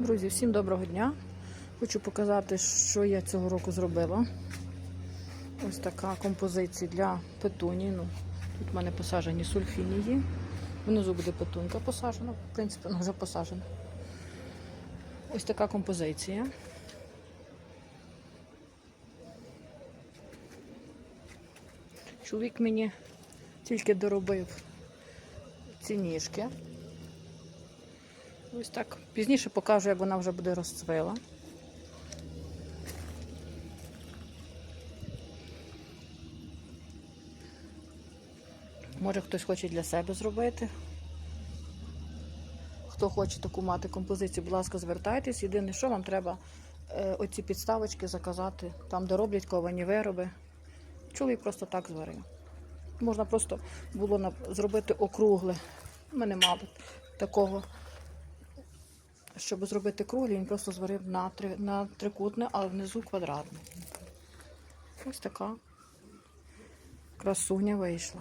Друзі, всім доброго дня. Хочу показати, що я цього року зробила. Ось така композиція для петуні. Ну, тут в мене посаджені сульфінії. Внизу буде петунька посаджена. В принципі, вона вже посаджена. Ось така композиція. Чоловік мені тільки доробив ці ніжки. Ось так. Пізніше покажу, як вона вже буде розцвела. Може хтось хоче для себе зробити. Хто хоче таку мати композицію, будь ласка, звертайтесь. Єдине, що вам треба е, оці підставочки заказати, там, де роблять ковані вироби. Чоловік просто так зварив. Можна просто було зробити округле. У мене, мабуть, такого щоб зробити круглі, він просто зварив на, три, на трикутне, а внизу квадратне. Ось така красуня вийшла.